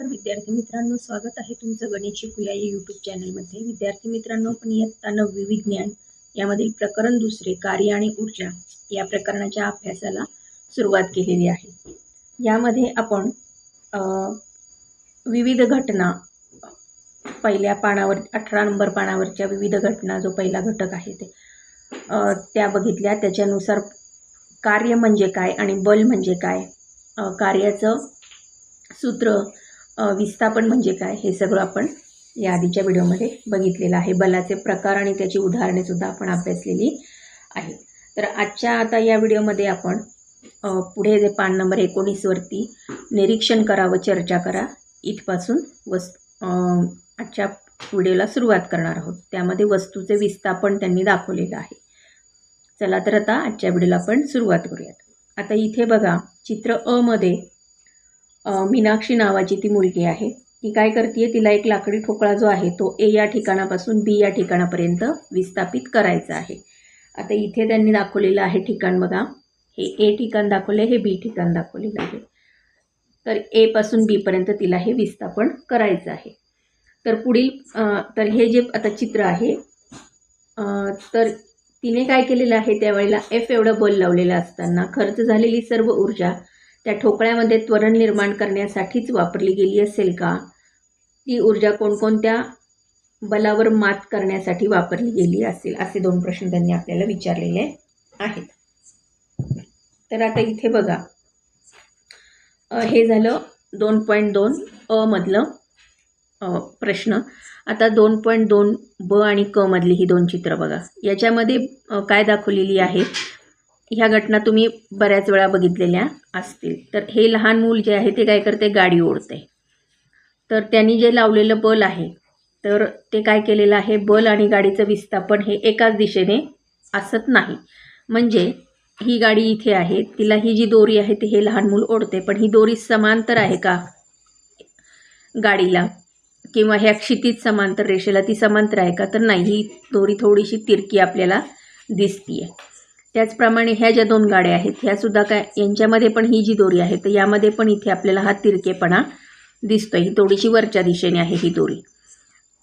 नमस्कार विद्यार्थी मित्रांनो स्वागत आहे तुमचं गणेश शिकूया या यूट्यूब चॅनलमध्ये विद्यार्थी मित्रांनो पण इयत्ता नववी विज्ञान यामधील प्रकरण दुसरे कार्य आणि ऊर्जा या प्रकरणाच्या अभ्यासाला सुरुवात केलेली आहे. यामध्ये आपण विविध घटना पहिल्या पानावर अठरा नंबर पानावरच्या विविध घटना जो पहिला घटक आहे ते त्या बघितल्या. त्याच्यानुसार कार्य म्हणजे काय आणि बल म्हणजे काय? कार्याचं सूत्र विस्थापन म्हणजे काय हे सगळं आपण या आधीच्या व्हिडिओमध्ये बघितलेलं आहे. बलाचे प्रकार आणि त्याची उदाहरणेसुद्धा आपण अभ्यासलेली आहेत. तर आजच्या आता या व्हिडिओमध्ये आपण पुढे जे पान नंबर एकोणीसवरती निरीक्षण करा व चर्चा करा इथपासून वस् आजच्या व्हिडिओला सुरुवात करणार आहोत. त्यामध्ये वस्तूचे विस्थापन त्यांनी दाखवलेलं आहे. चला तर आता आजच्या व्हिडिओला आपण सुरुवात करूयात. आता इथे बघा चित्र अमध्ये मध्ये मीनाक्षी नावाची ती मुलगी आहे. ती काय करते तिला एक लाकडी ठोकळा जो आहे तो ए या ठिकाणापासून बी या ठिकाणापर्यंत विस्थापित करायचा आहे. आता इथे त्यांनी दाखवलेलं आहे ठिकाण बघा. हे ए ठिकाण दाखवले हे बी ठिकाण दाखवलेलं आहे. तर एपासून बीपर्यंत तिला हे विस्थापन करायचं आहे. तर पुढील तर हे जे आता चित्र आहे तर तिने काय केलेलं आहे त्यावेळेला एफ एवढं बल लावलेलं असताना खर्च झालेली सर्व ऊर्जा त्या ठोकळ्यामध्ये त्वरण निर्माण करण्यासाठीच वापरली गेली असेल का? ती ऊर्जा कोणकोणत्या बलावर मात करण्यासाठी वापरली गेली असेल? असे दोन प्रश्न त्यांनी आपल्याला विचारलेले आहेत. तर आता इथे बघा. हे झालं दोन पॉईंट दोन अमधलं अ, प्रश्न. आता दोन पॉईंट दोन ब आणि क मधली ही दोन चित्र बघा. याच्यामध्ये काय दाखवलेली आहे? ह्या घटना तुम्ही बऱ्याच वेळा बघितलेल्या असतील. तर हे लहान मूल जे आहे ते काय करते? गाडी ओढते. तर त्यांनी जे लावलेलं बल आहे तर ते काय केलेलं आहे? बल आणि गाडीचं विस्थापन हे एकाच दिशेने असत नाही. म्हणजे ही गाडी इथे आहे तिला ही जी दोरी आहे ती हे लहान मूल ओढते. पण ही दोरी समांतर आहे का? गाडीला. किंवा ह्या क्षितीत समांतर रेषेला ती समांतर आहे का? तर नाही. ही दोरी थोडीशी तिरकी आपल्याला दिसतीये. त्याचप्रमाणे ह्या ज्या दोन गाड्या आहेत ह्यासुद्धा काय यांच्यामध्ये पण ही जी दोरी आहे तर यामध्ये पण इथे आपल्याला हा तिरकेपणा दिसतोय. ही थोडीशी वरच्या दिशेने आहे ही दोरी.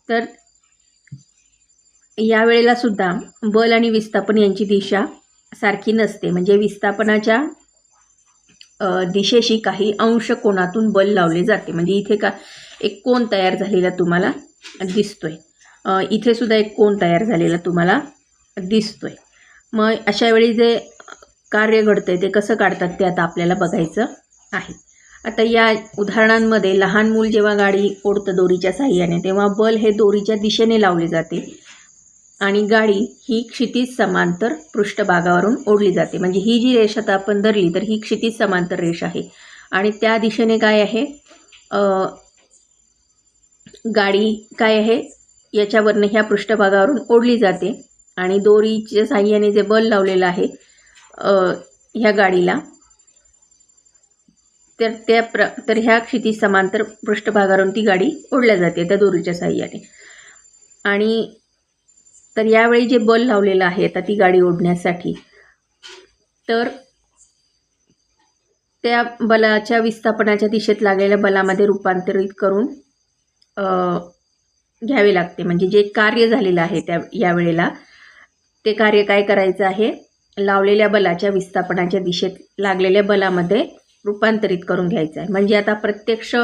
तर यावेळेला सुद्धा बल आणि विस्थापन यांची दिशा सारखी नसते. म्हणजे विस्थापनाच्या दिशेशी काही अंश कोणातून बल लावले जाते. म्हणजे इथे का एक कोण तयार झालेला तुम्हाला दिसतोय. इथे सुद्धा एक कोण तयार झालेला तुम्हाला दिसतोय. मग अशा वेळी जे कार्य घडतंय ते कसं काढतात ते आता आपल्याला बघायचं आहे. आता या उदाहरणांमध्ये लहान मूल जेव्हा गाडी ओढतं दोरीच्या साह्याने तेव्हा बल हे दोरीच्या दिशेने लावले जाते आणि गाडी ही क्षितिज समांतर पृष्ठभागावरून ओढली जाते. म्हणजे ही जी रेष आता आपण धरली तर ही क्षितिज समांतर रेष आहे. आणि त्या दिशेने काय आहे? गाडी काय आहे? याच्यावरनं ह्या पृष्ठभागावरून ओढली जाते. आणि दोरीच्या साह्याने जे बल लावलेलं आहे ह्या गाडीला तर त्या प्र तर ह्या क्षितीज समांतर पृष्ठभागावरून ती गाडी ओढल्या जाते त्या दोरीच्या साह्याने. आणि तर यावेळी जे बल लावलेलं आहे आता ती गाडी ओढण्यासाठी तर त्या बलाच्या विस्थापनाच्या दिशेत लागलेल्या बलामध्ये रूपांतरित करून घ्यावे लागते. म्हणजे जे कार्य झालेलं आहे त्या यावेळेला ते कार्य काय करायचं आहे? लावलेल्या बलाच्या विस्थापनाच्या दिशेत लागलेल्या बलामध्ये रूपांतरित करून घ्यायचं आहे. म्हणजे आता प्रत्यक्ष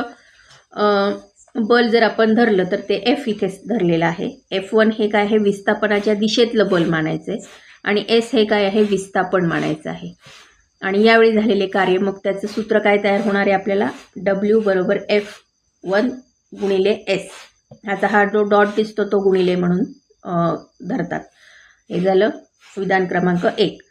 बल जर आपण धरलं तर ते एफ इथेच धरलेलं आहे. एफ वन हे काय आहे? विस्थापनाच्या दिशेतलं बल मानायचं आहे. आणि एस हे काय आहे? विस्थापन मानायचं आहे. आणि यावेळी झालेले कार्य मग त्याचं सूत्र काय तयार होणार आहे आपल्याला? डब्ल्यू बरोबर एफ वन गुणिले एस आता हा जो डॉट दिसतो तो गुणिले म्हणून धरतात. हे झालं विधान क्रमांक एक.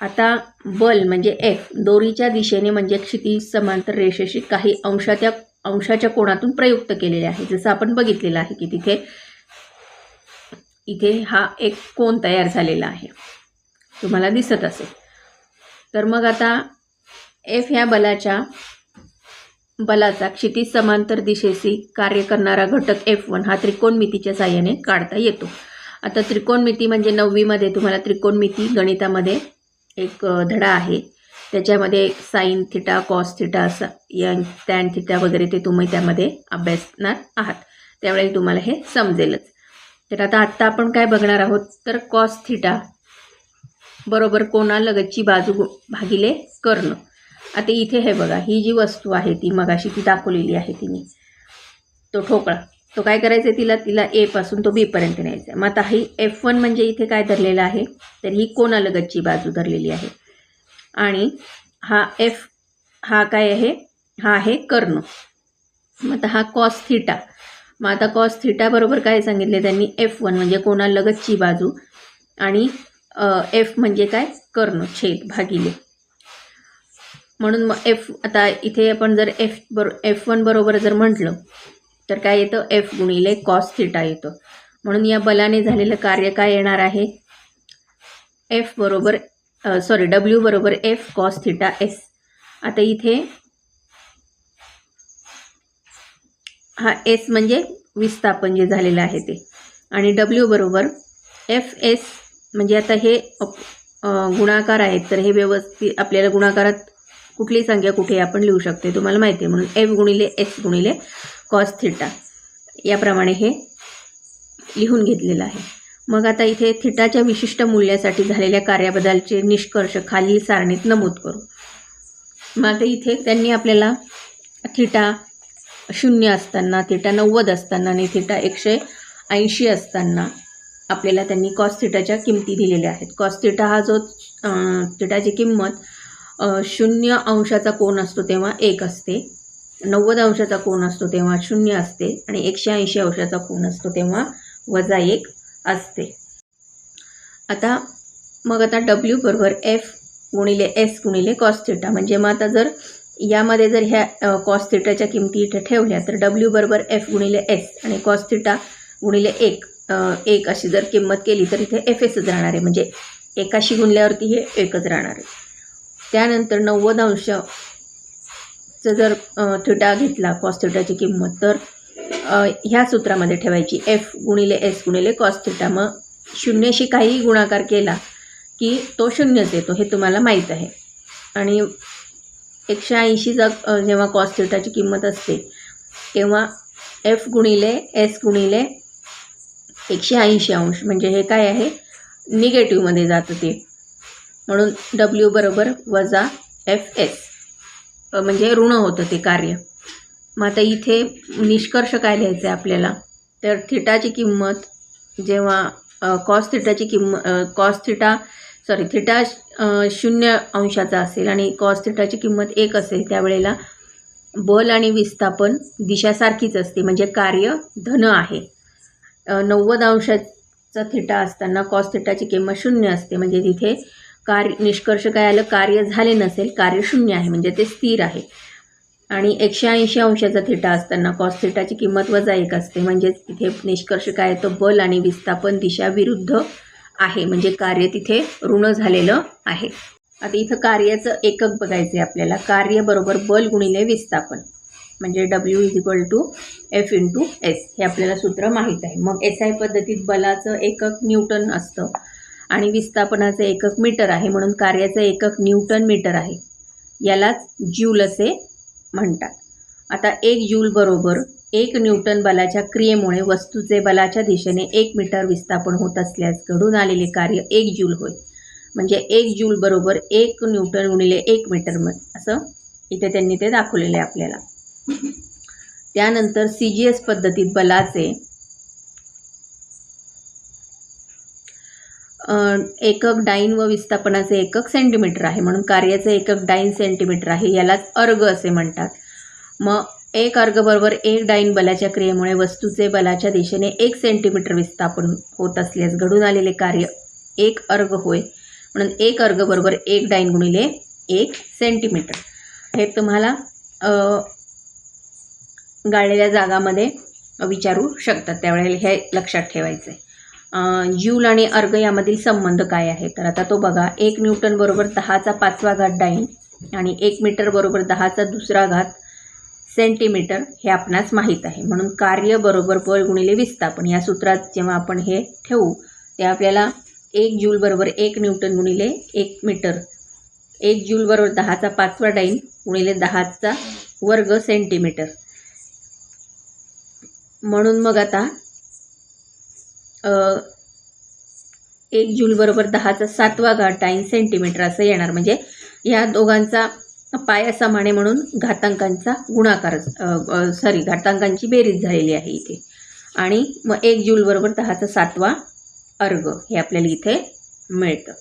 आता बल म्हणजे एफ दोरीच्या दिशेने म्हणजे क्षितिज समांतर रेषेशी काही अंशाच्या अंशाच्या कोणातून प्रयुक्त केलेले आहे. जसं आपण बघितलेलं आहे की तिथे इथे हा एक कोण तयार झालेला आहे. तुम्हाला दिसत असेल. तर मग आता एफ ह्या बलाच्या बलाचा क्षितिज समांतर दिशेशी कार्य करणारा घटक एफ वन हा त्रिकोणमितीच्या साह्याने काढता येतो. आता त्रिकोणमिती म्हणजे नववीमध्ये तुम्हाला त्रिकोणमिती गणितामध्ये एक धडा आहे. त्याच्यामध्ये साईन थिटा कॉस थिटा असं टॅन थिटा वगैरे ते तुम्ही त्यामध्ये अभ्यासणार आहात. त्यावेळी तुम्हाला हे समजेलच. तर आता आत्ता आपण काय बघणार आहोत? तर कॉस थिटा बरोबर कोणालगतची बाजू भागिले कर्ण. आता इथे हे बघा ही जी वस्तू आहे ती मगाशी ती दाखवलेली आहे तिने. तो ठोकळा. तो काय करायचा आहे तिला तिला ए पासून तो बीपर्यंत न्यायचा आहे मग आता ही एफ वन म्हणजे इथे काय धरलेलं आहे? तर ही कोणालगतची बाजू धरलेली आहे? आणि हा एफ हा काय आहे? हा आहे कर्ण. मग आता हा कॉस थिटा मग आता कॉस थिटा बरोबर काय सांगितले त्यांनी? एफ वन म्हणजे कोणालगतची बाजू. आणि एफ म्हणजे काय? कर्ण छेद भागिले. म्हणून मग एफ आता इथे आपण जर एफ बरो एफ वन बरोबर जर म्हटलं तर काय येतं? एफ गुणिले कॉस थिटा येतं. म्हणून या बलाने झालेलं कार्य काय येणार आहे? एफ बरोबर सॉरी डब्ल्यू बरोबर एफ कॉस थिटा एस आता इथे हा एस म्हणजे विस्थापन जे झालेलं आहे ते. आणि डब्ल्यू बरोबर एफ एस म्हणजे आता हे गुणाकार आहेत. तर हे व्यवस्थित आपल्याला गुणाकारात कुठली संख्या कुठे आपण लिहू शकते तुम्हाला माहिती आहे. म्हणून एफ गुणिले एस गुणिले कॉस थिटा. याप्रमाणे हे लिहून घेतलेलं आहे. मग आता इथे थिटाच्या विशिष्ट मूल्यासाठी झालेल्या कार्याबद्दलचे निष्कर्ष खालील सारणीत नमूद करू. मग आता इथे त्यांनी आपल्याला थिटा शून्य असताना थिटा नव्वद असताना आणि थिटा एकशे ऐंशी असताना आपल्याला त्यांनी कॉस थिटाच्या किमती दिलेल्या आहेत. कॉस थिटा हा जो थिटाची किंमत शून्य अंशाचा कोण असतो तेव्हा एक असते. नव्वद अंशाचा कोण असतो तेव्हा शून्य असते आणि एकशे ऐंशी अंशाचा कोण असतो तेव्हा वजा एक असते. आता मग आता डब्ल्यू बरोबर एफ गुणिले एस गुणिले कॉस्थिटा म्हणजे मग आता जर यामध्ये जर ह्या कॉस्थिटाच्या किमती इथे ठेवल्या तर डब्ल्यू बरोबर एफ गुणिले एस आणि कॉस्थिटा गुणिले एक एक अशी जर किंमत केली तर इथे एफ एसच राहणार आहे. म्हणजे एकाशी गुणल्यावरती हे एकच राहणार आहे. त्यानंतर नव्वद अंश चं जर थिटा घेतला कॉस थिटाची किंमत तर ह्या सूत्रामध्ये ठेवायची. एफ गुणिले एस गुणिले कॉस थिटा मग शून्याशी काहीही गुणाकार केला की तो शून्यच येतो हे तुम्हाला माहीत आहे. आणि एकशे ऐंशीचा जेव्हा कॉस थिटाची किंमत असते तेव्हा एफ गुणिले एस गुणिले एकशे ऐंशी अंश म्हणजे हे काय आहे? निगेटिव्हमध्ये जातं ते म्हणून डब्ल्यू बरोबर वजा एफ एस म्हणजे ऋण होतं ते कार्य. मग आता इथे निष्कर्ष काय लिहायचं आहे आपल्याला? तर थिटाची किंमत जेव्हा कॉस थिटाची किंमत कॉस थिटा सॉरी थिटा शून्य अंशाचा असेल आणि कॉस थिटाची किंमत एक असेल त्यावेळेला बल आणि विस्थापन दिशासारखीच असते म्हणजे कार्य धन आहे. नव्वद अंशाचा थिटा असताना कॉस थिटाची किंमत शून्य असते म्हणजे तिथे कार्य निष्कर्ष काय आलं? कार्य झाले नसेल कार्य शून्य आहे म्हणजे ते स्थिर आहे. आणि एकशे ऐंशी अंशाचा थिटा असताना कॉस थिटाची किंमत वजा एक असते. म्हणजेच तिथे निष्कर्ष काय येतो? बल आणि विस्थापन दिशा विरुद्ध आहे. म्हणजे कार्य तिथे ऋण झालेलं आहे. आता इथं कार्याचं एकक बघायचं आहे आपल्याला. कार्य बरोबर बल गुणिले विस्थापन. म्हणजे W is equal to F into S हे आपल्याला सूत्र माहीत आहे. मग एस आय पद्धतीत बलाचं एकक न्यूटन असतं. आणि विस्थापनाचं एकक मीटर आहे म्हणून कार्याचं एकक न्यूटन मीटर आहे. यालाच ज्यूल असे म्हणतात. आता एक ज्यूल बरोबर एक न्यूटन बलाच्या क्रियेमुळे वस्तूचे बलाच्या दिशेने एक मीटर विस्थापन होत असल्यास घडून आलेले कार्य एक ज्यूल होय. म्हणजे एक ज्यूल बरोबर एक न्यूटन गुणिले एक मीटर असं इथे त्यांनी ते दाखवलेले आहे आपल्याला. त्यानंतर सी जी एस पद्धतीत बलाचे एकक डाईन व विस्थापनाचे एकक सेंटीमीटर आहे. म्हणून कार्याचे एकक डाईन सेंटीमीटर आहे. यालाच अर्ग असे म्हणतात. मग एक अर्ग बरोबर एक डाईन बलाच्या क्रियेमुळे वस्तूचे बलाच्या दिशेने एक सेंटीमीटर विस्थापन होत असल्यास घडून आलेले कार्य एक अर्ग होय. म्हणून एक अर्ग बरोबर एक डाईन गुणिले एक सेंटीमीटर हे तुम्हाला गाळलेल्या जागामध्ये विचारू शकतात त्यावेळेला हे लक्षात ठेवायचं आहे ज्यूल आणि अर्ग यामधील संबंध काय आहे? तर आता तो बघा. एक न्यूटन बरोबर दहाचा पाचवा घात डाईन आणि एक मीटर बरोबर दहाचा दुसरा घात सेंटीमीटर हे आपणास माहीत आहे. म्हणून कार्य बरोबर बळ गुणिले विस्थापन. या सूत्रात जेव्हा आपण हे ठेवू ते आपल्याला एक ज्यूल बरोबर एक न्यूटन गुणिले एक मीटर एक जूल बरोबर दहाचा पाचवा डाईन गुणिले दहाचा वर्ग सेंटीमीटर. म्हणून मग आता एक जूल बरोबर दहाचा सातवा घात डाईन सेंटीमीटर असं येणार. म्हणजे या दोघांचा पाया समान म्हणून घातांकांचा गुणाकार सॉरी घातांकांची बेरीज झालेली आहे इथे. आणि मग एक जूल बरोबर दहाचा सातवा अर्ग हे आपल्याला इथे मिळतं.